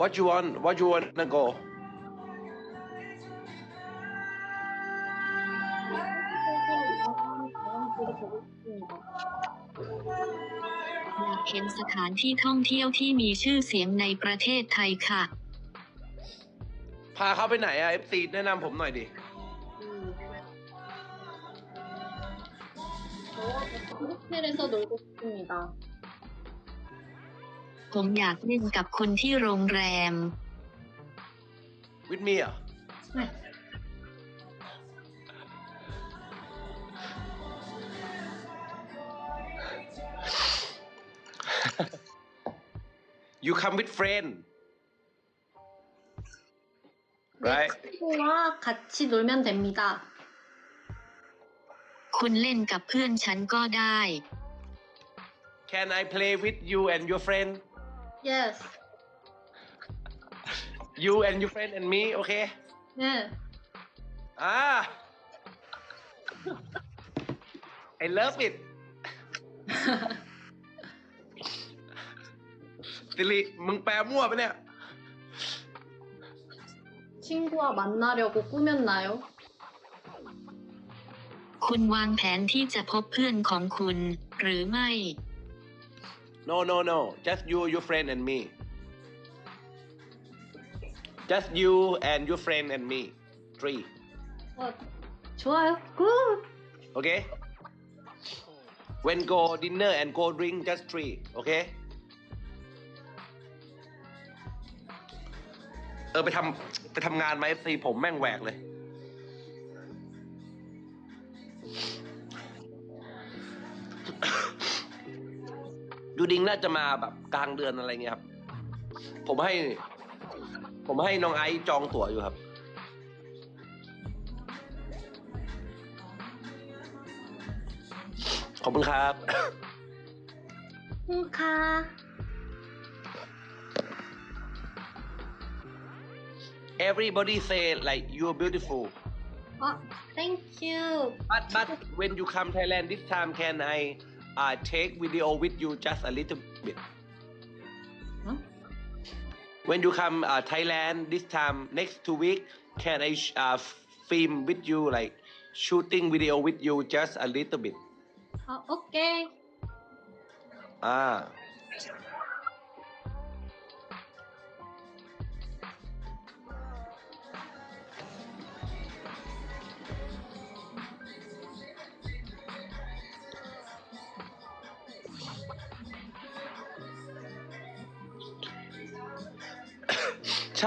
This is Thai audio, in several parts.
What you want What you wanna go 관광지를 보고 싶습니다. อยากเห็นสถานที่ท่องเที่ยวที่มีชื่อเสียงในประเทศไทยค่ะ พาเขาไปไหนอะ FC แนะนำผมหน่อยดิ 저 호텔에서 놀고 싶습니다. ผมอยากเล่นกับคุณที่โรงแรม With me อ่ะ 네. You come with friend right 친구와 같이 놀면 됩니다. คุณเล่นกับเพื่อนฉันก็ได้ Can I play with you and your friend Yes. You and your friend and me okay 네. อ่า I love it สิริมึงแปลมั่วปะเนี่ย 친구와 만나려고 꾸몄나요? คุณวางแผนที่จะพบเพื่อนของคุณ หรือไม่ No no no just you your friend and me just you and your friend and me three 어, 좋아요. 굿. okay when go dinner and go drink just three okay เออไปทำไปทำงานมา FC ผมแม่งแหวกเลย ดิงน่าจะมาแบบกลางเดือนอะไรเงี้ยครับ ผมให้ ผมให้น้องไอซ์จองตั๋วอยู่ครับ ขอบคุณครับ ลูกค้าเอ everybody say like you're beautiful อ๋อ thank you but but when you come Thailand this time can I uh, take video with you just a little bit. Huh? When you come uh, Thailand this time next two week, can I uh, film with you like shooting video with you just a little bit? Uh, okay. Ah.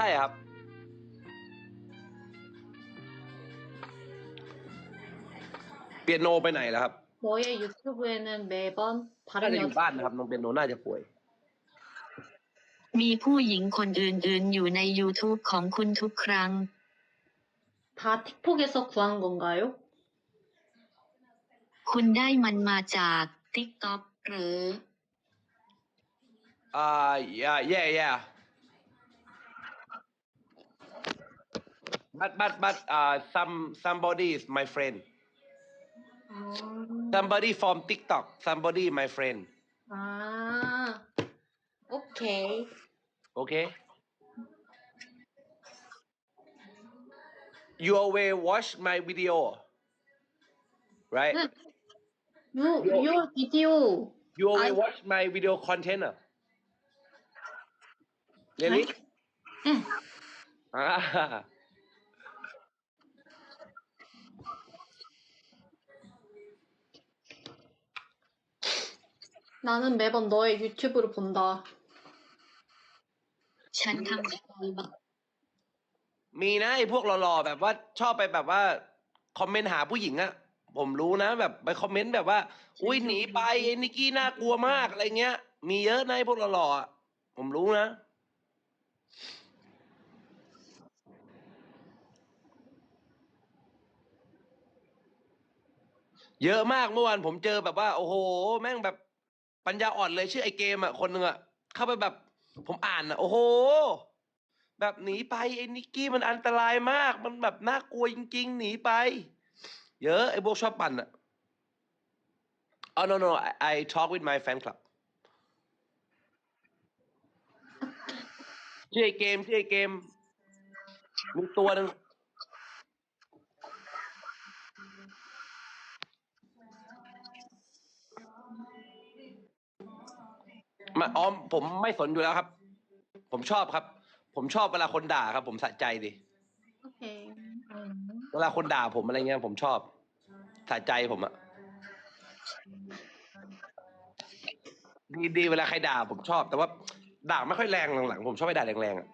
ช่ครับ เปียโนไปไหนแล้วครับ 저의 유튜브에는 매번 น่า 다른 จะอยู่ 여자 บ้านนะครับ น้องเปียโนน่าจะป่วย มีผู้หญิงคนอื่นๆอยู่ใน YouTube ของคุณทุกครั้ง 다 틱톡에서 구한 건가요? คุณได้มันมาจาก TikTok หรือ Uh, yeah, yeah, yeah. But but but uh, some somebody is my friend. Oh. Somebody from TikTok. Somebody my friend. Ah. Okay. Okay. You always watch my video, right? Mm. You you, video. You always I... watch my video container. Really? Mm. 나는 매번 너의 유튜브를 본다. ฉันทำอะไรบ้าง มีนะไอ้พวกหล่อๆแบบว่าชอบไปแบบว่า คอมเมนต์หาผู้หญิงอะผมรู้นะ แบบไปคอมเมนต์แบบว่า อุ้ยหนีไปไอ้นิกกี้น่ากลัวมากอะไรเงี้ย มีเยอะนะไอ้พวกหล่อๆอะผมรู้นะ เยอะมากเมื่อวานผมเจอแบบว่า โอ้โห แม่งแบบ ปัญญาอ่อนเลยชื่อไอเกมอะคนหนึ่งอะเข้าไปแบบผมอ่านอะโอ้โห แบบหนีไปไอ้นิกกี้มันอันตรายมาก มันแบบน่ากลัวจริง ๆ หนีไป เยอะไอ้พวกชอบปั่นอะอ๋อ no no I, I talk with my fan club ชื่อไอเกมชื่อไอเกมมีตัวหนึ่ง มาออมผมไม่สนอยู่แล้วครับ ผมชอบครับ ผมชอบเวลาคนด่าครับ ผมสะใจดิ 오케이. 음. เวลาคนด่าผมอะไรเงี้ย ผมชอบสะใจผมอะดีดีเวลาใครด่าผมชอบ แต่ว่าด่าไม่ค่อยแรงหลังๆผมชอบไปด่าแรงๆอะ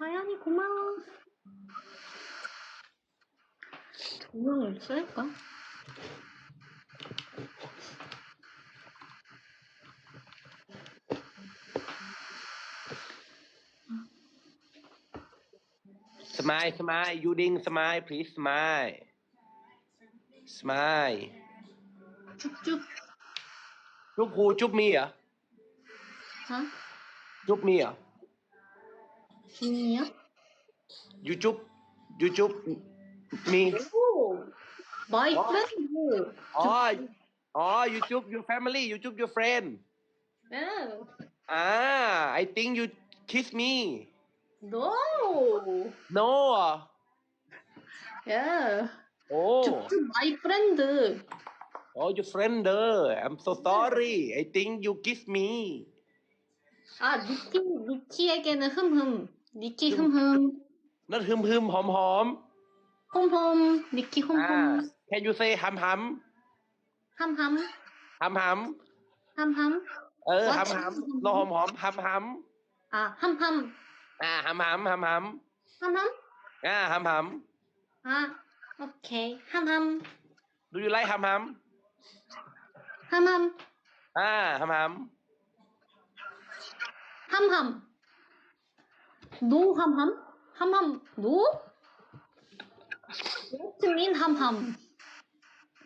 하연이 고마워. 조명을 쓸까? smile, smile. You didn't smile. Please smile. Smile. จุ๊บจุ๊บจุ๊บครูจุ๊บมีเหรอ ฮะจุ๊บมีเหรอ เนี่ย You chup, You จุ๊บมี Oh, boyfriend. Oh. อ๋อ You chup Your family You chup Your friend Oh. Ah, I think you kiss me. No. No. Yeah. Oh. To, to my friend. Oh, your friend. I'm so sorry. I think you kiss me. Ah, Nikki, Nikki again. Hum hum. Nikki hum hum. Not hum hum, hom hom. Hum hum. Nikki hum hum. Can you say hum hum? Hum hum. Hum hum. Hum hum. เออหำหำเราหอมหอมหำหำอ่าหำหำ อ่าหำหำหำห Hum hum. ำอ่าหำห Ah, okay. Hum hum. Do you like หำห Hum hum. ำอ่าหำห Hum hum. Do hum hum. Hum hum. Do. What do you mean hum hum?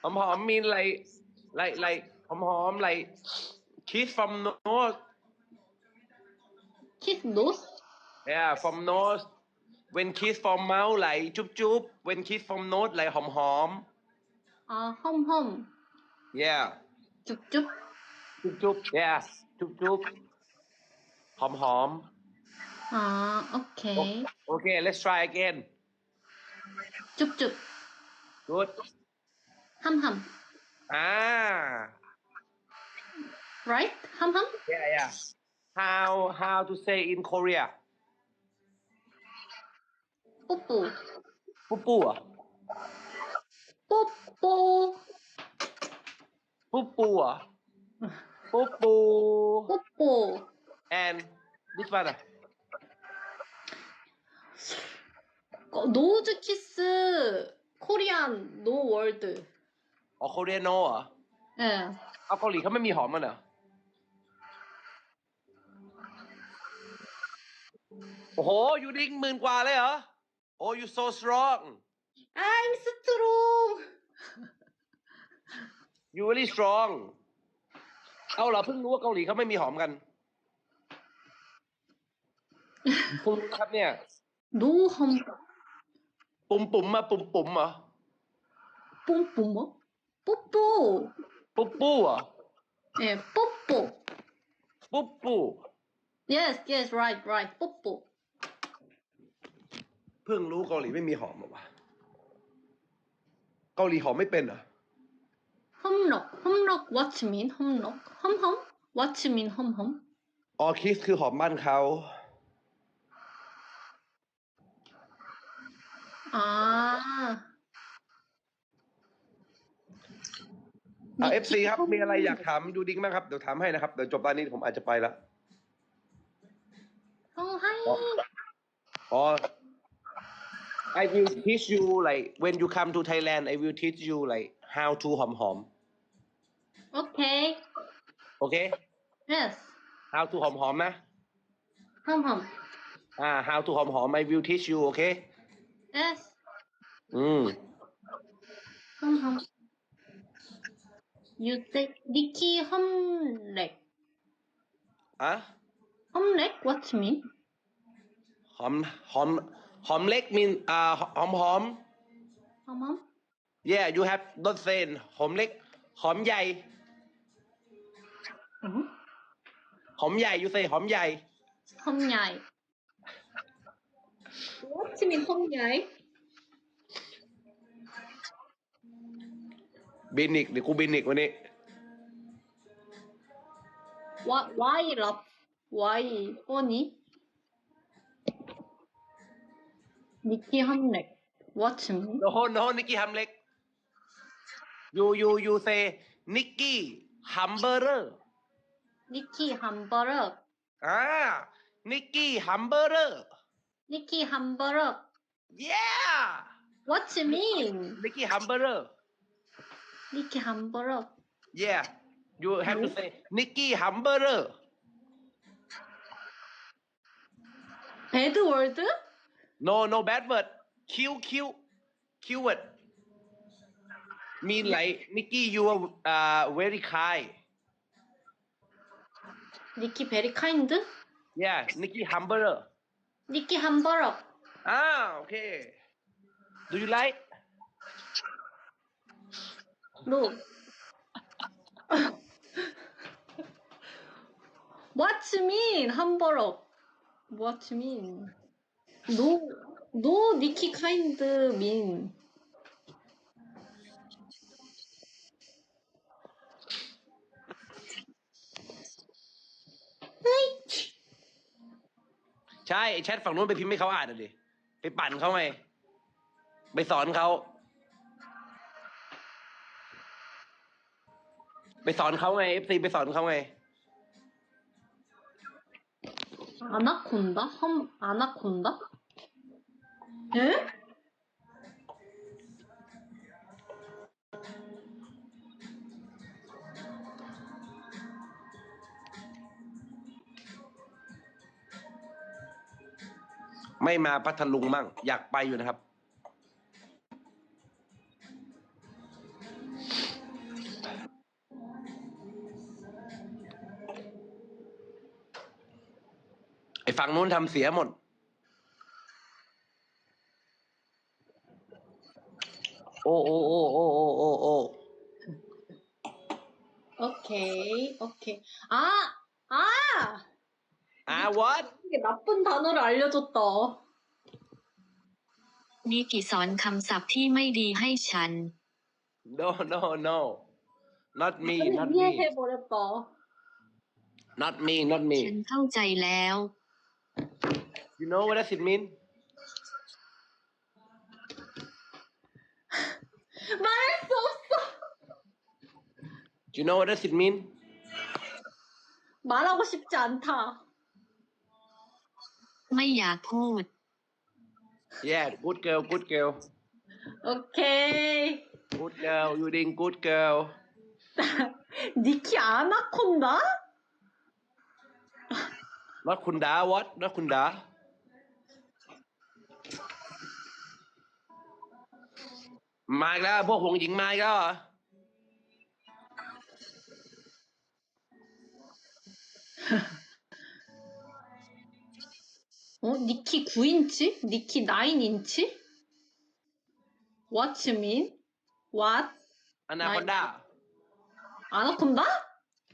ำหอมหอม mean like like like หอมหอม like kiss from nose Kiss nose. Yeah, from nose. When kiss from mouth like chup chup. When kiss from nose like hom hom. Uh, hom hom. Yeah. Chup chup. Chup chup. Yes. Chup chup. Hom hom. Ah, uh, okay. Okay, let's try again. Chup chup. Good. Hum hum. Ah. Right? Hum hum. Yeah, yeah. How how to say in Korea? 뽀뽀. Pupu. ah? 뽀뽀. Pupu. ah? Pupu. 뽀뽀. And this one. ah? 어, 노즈 키스 코리안 노 월드. Oh, Korean no เหรอ 예. เอาเกาหลีเขาไม่มีหอมกันเหรอ โอ้โห ยูดิ้งหมื่นกว่าเลยเหรอ โอ้ you so strong I'm strong. you really strong เอาเหรอเพิ่งรู้ว่าเกาหลีเขาไม่มีหอมกันเพิ่งรู้นะครับเนี่ย 노함 ปุ่มปุ่มมาปุ่มปุ่มเหรอ 뽐뽐 뭐? 뽀뽀. ปุ๊บปู้เหรอ 예, 뽀뽀. ปุ๊บปู้ Yes, yes, right, right. 뽀뽀. เพิ่งรู้เกาหลีไม่มีหอมเหรอวะเกาหลีหอมไม่เป็นเหรอ 험럭. 험럭 what you mean? 험럭. 험험? what you mean 험험? ออคิสคือหอมบ้านเขา 아. อ่าเอฟซีครับ มีอะไรอยากถามยูดิ้งไหมครับ เดี๋ยวถามให้นะครับ เดี๋ยวจบตอนนี้ผมอาจจะไปละ 어, 하이.อ๋อ I will teach you like when you come to Thailand. I will teach you like how to hom hom. Okay. Okay. Yes. How to hom hom นะ Hom hom. Ah, how to hom hom. I will teach you. Okay. Yes. Hmm. Hom hom. You take Dicky hom leg. Ah. Hom leg. What's mean? Hom hom. หอมเล็ก mean อ่าหอมหอม Hom hom. yeah you have don't say หอมเล็ก หอมใหญ่ Hmm? หอมใหญ่ you say หอมใหญ่ Hom nhai. What do you mean hom nhai? บินอีกเดี๋ยวกูบินอีกวันนี้ Why why love? Why honey? Nikki Hamlet. What's me? No, no, Nikki Hamlet. You, you, you say Nikki Hamburger. Nikki Hamburger. Ah, Nikki Hamburger. Nikki Hamburger. Yeah. What's it mean? Nikki Hamburger. Nikki Hamburger. Yeah. You have to say Nikki Hamburger. Bad word? No, no bad word. Q, Q, Q word. Mean like, Nikki, you are uh, very kind. Nikki very kind? Yeah, Nikki humble. Nikki humble. Ah, okay. Do you like? No. what you mean, humble? What you mean? No, no 니키 카인드 mean. 으이! ใช่ไอ้แชทฝั่งนู้นไปพิมพ์ให้เขาอ่านน่ะดิ ไปปั่นเขาไง ไปสอนเขา ไปสอนเขาไง FC ไปสอนเขาไง 아나콘다? 험 아나콘다? ไม่มาพัทลุงมั่ง อยากไปอยู่นะครับ ไอ้ฝั่งนู้นทำเสียหมด อ้โอ้โอ้โอ้โอ้โอ้โอ้ 오케이, 오케이. 아, 아! อ่า what 이게 나쁜 단어를 알려줬다. นิกิสอนคำศัพท์ที่ไม่ดีให้ฉัน no no no not me not me 이해해버렸다. not me not me ฉันเข้าใจแล้ว you know what does it mean you know what does it mean 말하고 싶지 않다. ไม่อยากพูด yeah good girl good girl 오케이. good girl you doing good girl 니키 아나콘다? not คุณดา what not คุณดา มาอีกแล้ว พวกหงหญิงมาอีกแล้วเหรอ 어? 니키 9인치? 니키 9인치? What you mean? What? 아나콘다. 아나콘다?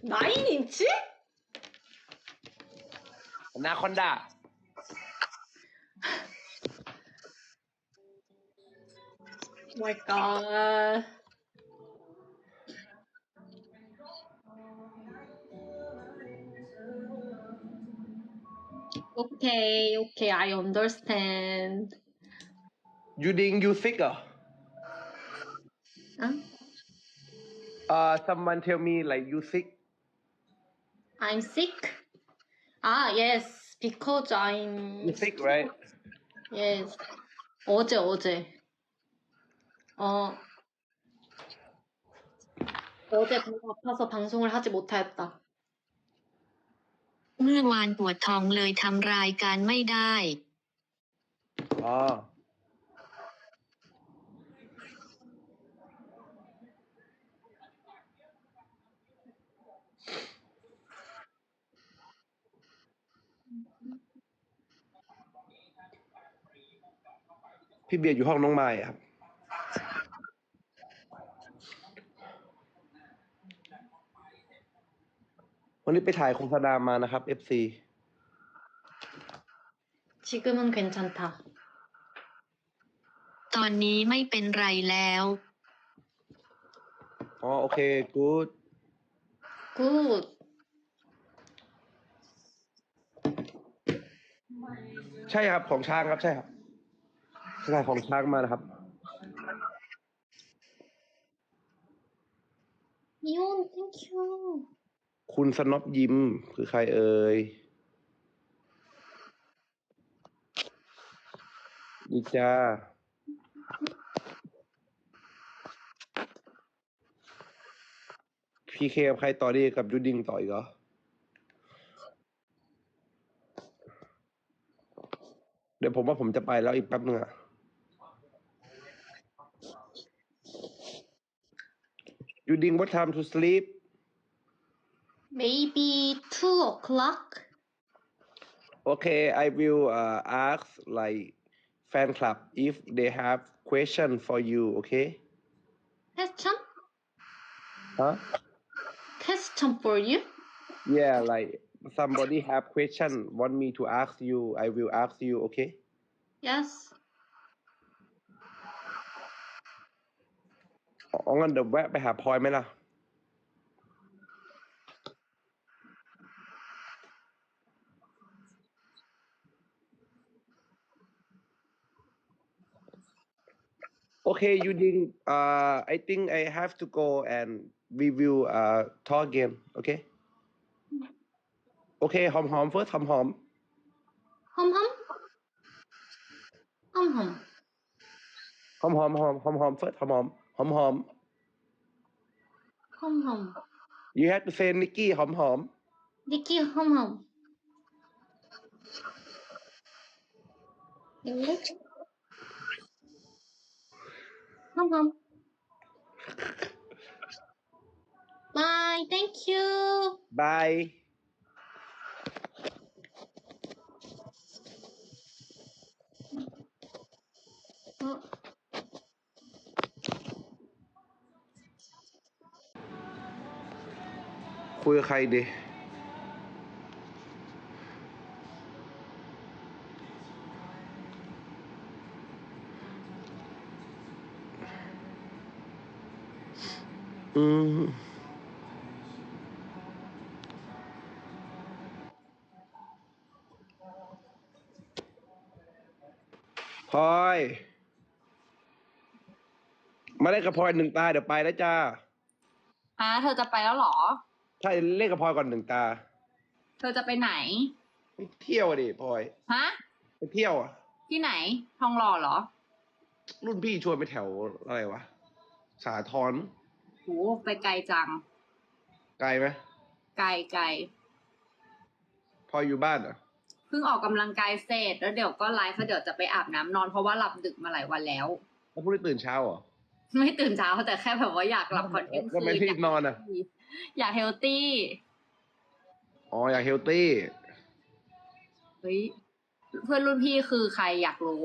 9인치? 아나콘다. 마이 갓. Okay, okay, I understand. You think you sick? ah? Huh? Uh, someone tell me like you sick. I'm sick. Ah, yes, because I'm. You sick, right? Yes. 어제 어제. 어. 어제 배가 아파서 방송을 하지 못하였다. เมื่อวานปวดท้องเลยทำรายการไม่ได้ อ๋อ พี่เบียร์อยู่ห้องน้องไม้ครับ วันนี้ไปถ่ายโฆษณามานะครับ FC 지금은 괜찮다. ตอนนี้ไม่เป็นไรแล้ว อ๋อโอเค good 굿. ใช่ครับของช้างครับใช่ครับใช่ของช้างมานะครับ คุณสนอบยิ้มคือใครเอ่ยดีจ้าพีเคกับใครต่อดีกับยูดิงต่ออีกเหรอเดี๋ยวผมว่าผมจะไปแล้วอีกแป๊บนึงอะยูดิง what time to sleep Maybe two o'clock. Okay, I will uh, ask like fan club if they have question for you. Okay? Question? Huh? Question for you? Yeah, like somebody have question want me to ask you. I will ask you. Okay? Yes. อ๋องั้นเดี๋ยวแวะไปหาพลอยไหมล่ะ Okay, Yuding, uh, I think I have to go and we will uh, talk again, okay? Okay, Home, home first, home home home home home home home home home hom home first, Home, home. Home, home. You have to say Nikki Home, home. Nikki home hom. English? no problem. Bye. Thank you. Bye. Khuya khay đi. อืมพลอย มาเล่นกับพลอยหนึ่งตาเดี๋ยวไปแล้วจ้าอ่าเธอจะไปแล้วเหรอ ใช่เล่นกับพลอยก่อนหนึ่งตา เธอจะไปไหน ไปเที่ยวอะดิพลอย ฮะ ไปเที่ยวอะที่ไหน ทองหล่อเหรอ รุ่นพี่ชวนไปแถวอะไรวะ สาทร โหไปไกลจัง ไกลไหมไกลไกลพลอยอยู่บ้านอะเพิ่งออกกำลังกายเสร็จแล้วเดี๋ยวก็ไลฟ์แล้วเดี๋ยวจะไปอาบน้ำนอนเพราะว่าหลับดึกมาหลายวันแล้วแล้วพรุ่งนี้ตื่นเช้าเหรอไม่ตื่นเช้าแต่แค่แบบว่าอยากหลับก่อนเที่ยงคืก็ไม่รีบนอนอะอยากเฮลตี้ อ๋ออยากเฮลตี้เฮ้ยเพื่อนรุ่นพี่คือใครอยากรู้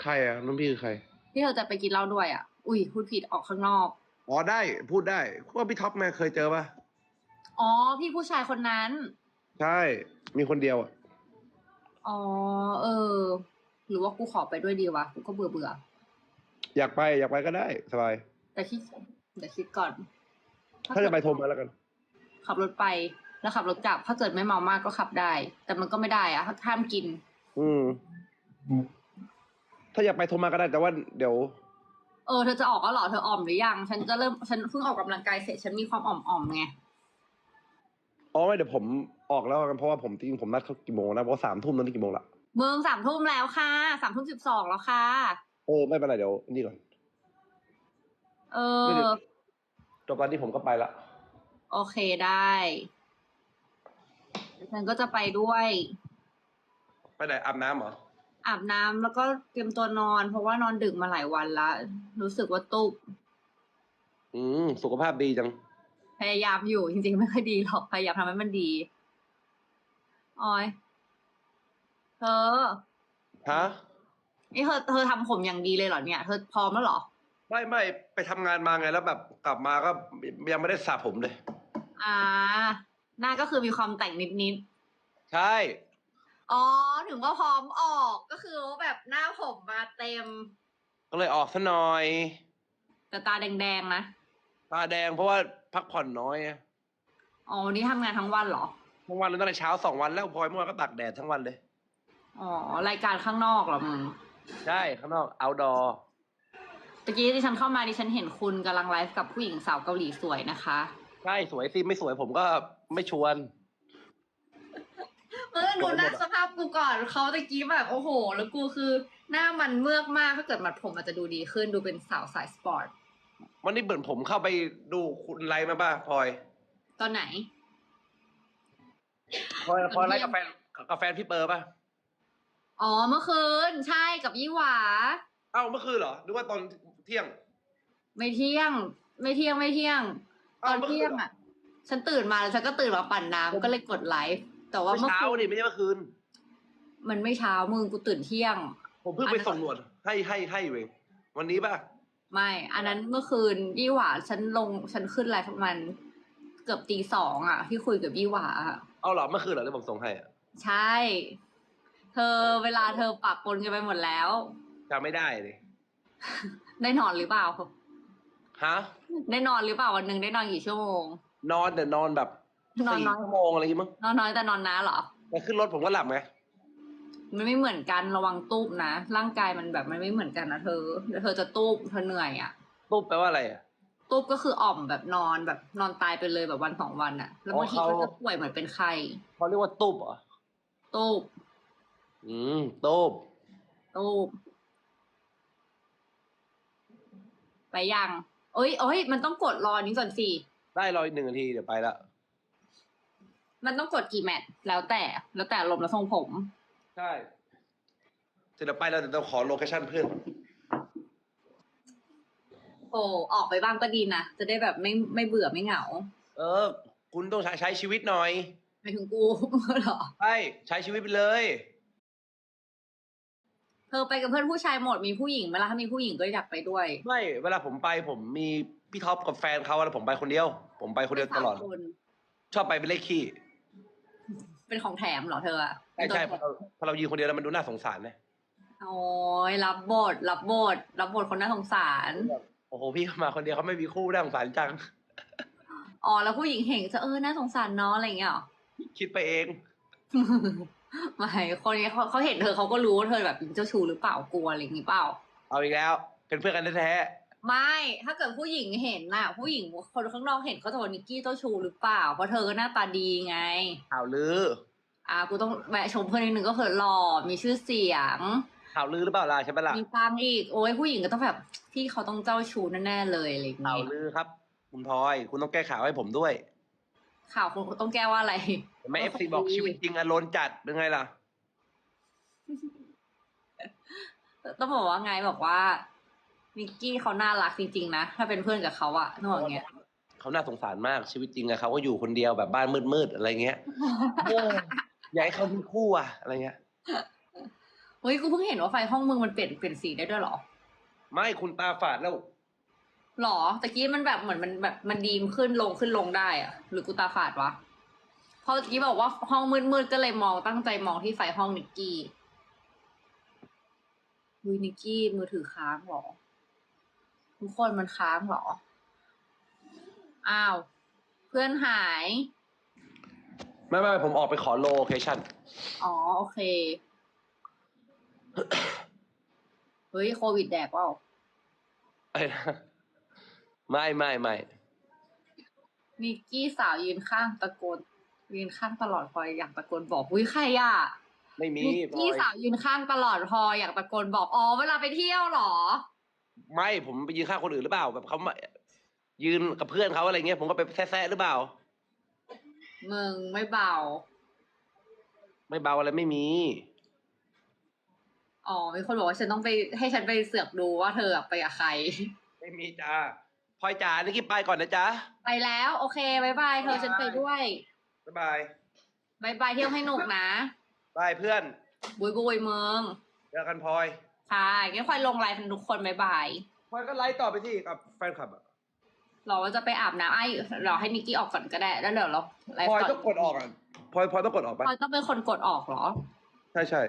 ใครอะรุ่นพี่คือใคร ที่เธอจะไปกินเหล้าด้วยอะ อุ้ยพูดผิดออกข้างนอก อ๋อได้พูดได้ว่าพี่ท็อปแม่เคยเจอปะอ๋อ พี่ผู้ชายคนนั้น ใช่ มีคนเดียวอะอ๋อ เออ หรือว่ากูขอไปด้วยดีวะกูก็เบื่อเบื่ออยากไปอยากไปก็ได้สบาย แต่คิดเดี๋ยวคิดก่อน ถ้าจะไปโทรมาแล้วกัน ขับรถไปแล้วขับรถกลับ ถ้าเกิดไม่เมามากก็ขับได้ แต่มันก็ไม่ได้อะห้ามกิน อืม ถ้าอยากไปโทรมาก็ได้แต่ว่าเดี๋ยว เออเธอจะออกก็หรอเธออ่อมหรือยัง ฉันจะเริ่มฉันเพิ่งออกกำลังกายเสร็จฉันมีความอ่อมๆไงอ๋อไม่เดี๋ยวผมออกแล้วกันเพราะว่าผมจริงๆผมนัดเขากี่โมงนะเพราะสามทุ่มนั้นกี่โมงละเมืองสามทุ่มแล้วค่ะสามทุ่มสิบสองแล้วค่ะเออไม่เป็นไรเดี๋ยวนี่ก่อนเอไม่อเดี๋ยวจบตอนนี้ผมก็ไปละโอเคได้ฉันก็จะไปด้วย ไปไหนอาบน้ำเหรอ อาบน้ำแล้วก็เตรียมตัวนอน เพราะว่านอนดึกมาหลายวันละรู้สึกว่าตุบอืมสุขภาพดีจัง พยายามอยู่จริงๆ ไม่ค่อยดีหรอกพยายามทำให้มันดีออยเธอฮะนี่เธอเธอทำผมอย่างดีเลยเหรอเนี่ย เธอพร้อมแล้วเหรอ ไม่ไม่ไปทำงานมาไงแล้วแบบกลับมาก็ยังไม่ได้สระผมเลย อ่า หน้าก็คือมีความแต่งนิดใช่ อ๋อถึงว่าพร้อมออกก็คือว่าแบบหน้าผมมาเต็ม ก็เลยออกซะหน่อย แต่ตาแดงๆนะ ตาแดงเพราะว่าพักผ่อนน้อยอะอ๋อวันนี้ทำงานทั้งวันเหรอ ทั้งวันเลยตั้งแต่เช้าสองวันแล้วพลอยเมื่อวานก็ตากแดดทั้งวันเลย อ๋อรายการข้างนอกเหรอมึงใช่ข้างนอก outdoor ตะกี้ที่ฉันเข้ามาดิฉันเห็นคุณกำลังไลฟ์กับผู้หญิงสาวเกาหลีสวยนะคะ ใช่สวยสิไม่สวยผมก็ไม่ชวน เมื่อดูหน้าสภาพกูก่อนเขาตะกี้แบบโอ้โห แล้วกูคือ หน้ามันเมือกมากถ้าเกิดมัดผมมันจะดูดีขึ้นดูเป็นสาวสายสปอร์ตวันนี้เบิร์นผมเข้าไปดูคุณไลฟ์มาป่ะพลอยตอนไหนพลอยพลอยไลฟ์เที่ยงกับแฟนกับแฟนพี่เปอร์ป่ะอ๋อเมื่อคืนใช่กับยี่หวาเอ้าเมื่อคืนเหรอหรือว่าตอนเที่ยง ไม่เที่ยง ไม่เที่ยงไม่เที่ยง ตอ้าอนวเมื่อคืนเที่ยงอะ ฉันตื่นมาแล้วฉันก็ตื่นมาปั่นน้ำก็เลยกดไลฟ์ แต่ว่าเมื่อเมื่อเช้าคืนดิไม่ใช่เมื่อคืน มันไม่เช้ามึงกูตื่นเที่ยง ผมเพิ่งไปส่งหนวดให้ให้ให้อยู่เองวันนี้ป่ะ ไม่ อันนั้นเมื่อคืนยี่หวาฉันลงฉันขึ้นไลฟ์ประมาณเกือบตีสองอะ ที่คุยกับยี่หวาอะเอาเหรอเมื่อคืนเหรอที่ผมส่งให้อะใช่ เธอเวลาเธอปะปนกันไปหมดแล้วจำไม่ได้เลยได้นอนหรือเปล่าฮะได้นอนหรือเปล่าวันหนึ่งได้นอนกี่ชั่วโมง นอนแต่นอนแบบ นอนสี่น้อย ชั่วโมงอะไรอย่างงี้มั้งนอนน้อยแต่นอนนะเหรอ แต่ขึ้นรถผมก็หลับไงมันไม่เหมือนกันระวังตูบนะ ร่างกายมันแบบมันไม่เหมือนกันนะเธอเดี๋ยวเธอจะตูบเธอเหนื่อยอะ่ะ ตุ๊บแปลว่าอะไรอะ ตูบก็คืออ่อมแบบนอนแบบนอนตายไปเลยแบบวันสองวันอะ่ะ แล้วบางทีอ๋อเขา ก็จะป่วยเหมือนเป็นไข้เขาเรียกว่าตุ๊บเหรอตูบอืมตุ๊บตูบไปยังเอ้ยเอ้ยมันต้องกดรอนี้ก่อนสิได้รออีกหนึ่งนาทีเดี๋ยวไปละ มันต้องกดกี่แมตช์แล้วแต่แล้วแต่ลมณ์และทรงผม ใช่เสร็จแล้วไปแล้วเดี๋ยวเราขอโลเคชั่นเพื่อน โอ้ออกไปบ้างก็ดีนะจะได้แบบไม่ไม่เบื่อไม่เหงาเออ คุณต้องใช้ใช้ชีวิตหน่อยไปถึงกู เหรอใช่ใช้ชีวิตไปเลย เธอไปกับเพื่อนผู้ชายหมดมีผู้หญิงไหมล่ะถ้ามีผู้หญิงก็อยากไปด้วยไม่เวลาผมไปผมมีพี่ท็อปกับแฟนเขาแล้วผมไปคนเดียว ผมไปคนเดียวตลอด สามคน ชอบไปเป็นเลขขี้ เป็นของแถมเหรอเธออะใช่ใช่พอเราพอเรายืนคนเดียวแล้วมันดูน่าสงสารนะโอ้ยรับบท รับบท รับบทคนน่าสงสารโอ้โหพี่เขามาคนเดียวเขาไม่มีคู่น่าสงสารจังอ๋อแล้วผู้หญิงเห็นจะเออน่าสงสารเนาะอะไรอย่างเงี้ยเหรอคิดไปเองไม่คนนี้เขาเขาเห็นเธอเขาก็รู้ว่าเธอแบบเป็นเจ้าชู้หรือเปล่ากลัวอะไรอย่างงี้เปล่า เอาอีกแล้ว เป็นเพื่อนกันแท้ ไม่ถ้าเกิดผู้หญิงเห็นน่ะ ผู้หญิงคนข้างนอกเห็นเขาจะว่านิกกี้เจ้าชู้หรือเปล่าเพราะเธอก็หน้าตาดีไงๆข่าวลือ อ่ากูต้องแวะชมเพื่อนนิดนึงก็คือหล่อมีชื่อเสียงข่าวลือหรือเปล่าล่ะใช่ไหมล่ะมีฟังอีกโอ้ยผู้หญิงก็ต้องแบบพี่เขาต้องเจ้าชู้แน่ๆเลยอะไรอย่างข่าวเงี้ยลือครับ คุณพลอย คุณต้องแก้ข่าวให้ผมด้วยข่าวคุณต้องแก้ว่าอะไรเห็นไหมเอฟซีบอกชีวิตจริงอะโลนจัดเป็นไงล่ะ ต้องบอกว่าไงบอกว่า นิกกี้เขาน่ารักจริงๆนะ ถ้าเป็นเพื่อนกับเขาอะต้องบอกอย่างเงี้ยเขาน่าสงสารมากชีวิตจริงอะเขาก็อยู่คนเดียวแบบบ้านมืดๆอะไรเงี้ยเอออยากให้เขามีคู่อะอะไรเงี้ยเฮ้ยกูเพิ่งเห็นว่าไฟห้องมึงมันเปลี่ยนเปลี่ยนสีได้ด้วยเหรอ ไม่คุณตาฝาดแล้วหรอตะกี้มันแบบเหมือนมันแบบมันดีมขึ้นลงขึ้นลงได้อะหรือกูตาฝาดวะเพราะตะกี้บอกว่าห้องมืดๆก็เลยมองตั้งใจมองที่ไฟห้องนิกกี้วินิกกี้มือถือค้างเหรอ ทุกคนมันค้างเหรอ อ้าว เพื่อนหาย ไม่ไม่ผมออกไปขอโลเคชั่น อ๋อ โอเค เฮ้ย โควิดแดกเปล่าเอ้ยไม่ไม่ไม่นิกกี้สาวยืนข้างตะโกนยืนข้างตลอดพออยากตะโกนบอกอุ้ยใครอะไม่มีนิกกี้พลอยสาวยืนข้างตลอดพออยากตะโกนบอกอ๋อเวลาไปเที่ยวเหรอ ไม่ผมไปยืนข้างคนอื่นหรือเปล่า แบบเขามายืนกับเพื่อนเขาอะไรเงี้ยผมก็ไปแซะๆหรือเปล่า มึงไม่เบา ไม่เบาอะไรไม่มี อ๋อ มีคนบอกว่าฉันต้องไปให้ฉันไปเสือกดูว่าเธอไปกับใคร ไม่มีจ้าพลอยจ๋านี่กี้ไปก่อนนะจ๊ะไปแล้ว โอเคบายบายเธอฉันไปด้วยบ๊ายบายบายบายเที่ยวให้หนุกนะบายเพื่อน บุยบุยเมืองเจอกันพลอย ใช่ก็ค่อยลงไลฟ์ทุกคนบายบายพลอยก็ไลฟ์ต่อไปที่กับแฟนคลับอะเราจะไปอาบน้ำไอ้รอให้นิกกี้ออกก่อนก็ได้ แล้วเดี๋ยวเราไลฟ์พลอยต้องกดออกอะพลอยพลอยต้องกดออกปะพลอยต้องเป็นคนกดออกเหรอ ใช่ใช่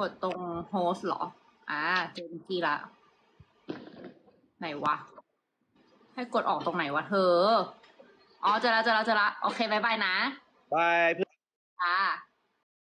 กดตรงโฮสเหรอ อ่าเจอนิกกี้ละ ไหนวะ ให้กดออกตรงไหนวะเธอ อ๋อเจอละเจอละเจอละโอเคบายบายนะบายเพื่อนค่ะ